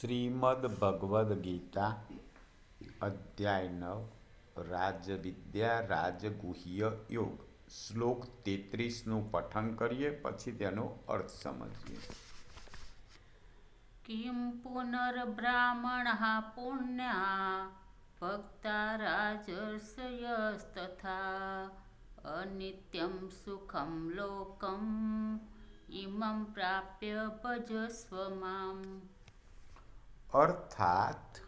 શ્રીમદ ભગવદ્ ગીતા, અધ્યાય નવ, રાજવિદ્યા રાજગુહ્ય યોગ. શ્લોક તેત્રીસનું પઠન કરીએ, પછી તેનો અર્થ સમજીએ. કિમ પુનર્બ્રાહ્મણ પુણ્યા ભક્તા રાજર્ષયસ્તથા અનિત્યમ સુખમ લોકમ ઇમમ પ્રાપ્ય ભજસ્વ મામ. અર્થાત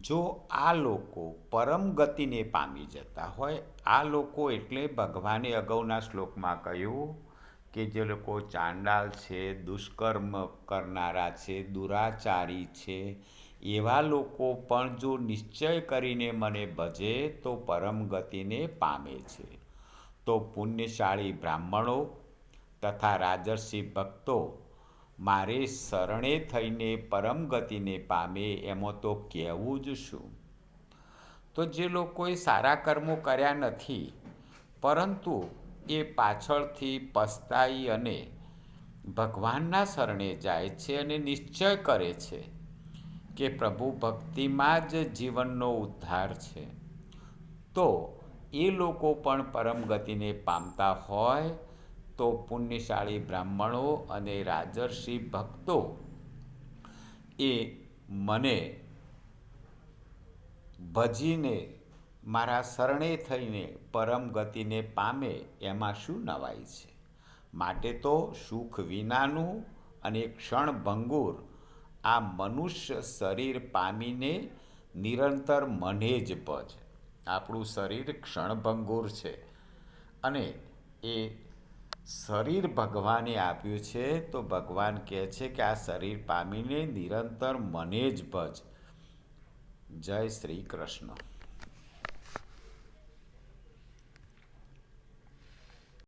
જો આ લોકો પરમ ગતિને પામી જતા હોય, આ લોકો એટલે ભગવાને અગાઉના શ્લોકમાં કહ્યું કે જે લોકો ચાંડાલ છે, દુષ્કર્મ કરનારા છે, દુરાચારી છે, એવા લોકો પણ જો નિશ્ચય કરીને મને ભજે તો પરમ ગતિને પામે છે. તો પુણ્યશાળી બ્રાહ્મણો તથા રાજર્ષિ ભક્તો મારે શરણે થઈને પરમ ગતિને પામે એમાં તો કહેવું જ શું? તો જે લોકોએ સારા કર્મો કર્યા નથી, પરંતુ એ પાછળથી પસ્તાઈ અને ભગવાનના શરણે જાય છે અને નિશ્ચય કરે છે કે પ્રભુ ભક્તિમાં જ જીવનનો ઉદ્ધાર છે. તો એ લોકો પણ પરમ ગતિને પામતા હોય તો પુણ્યશાળી બ્રાહ્મણો અને રાજર્ષિ ભક્તો એ મને ભજીને મારા શરણે થઈને પરમ ગતિને પામે એમાં શું નવાઈ છે? માટે તો સુખ વિનાનું અને ક્ષણભંગુર આ મનુષ્ય શરીર પામીને નિરંતર મને જ ભજ આપણું શરીર ક્ષણભંગુર છે અને એ શરીર ભગવાને આપ્યું છે, તો ભગવાન કહે છે કે આ શરીર પામીને નિરંતર મને જ ભજ. જય શ્રી કૃષ્ણ.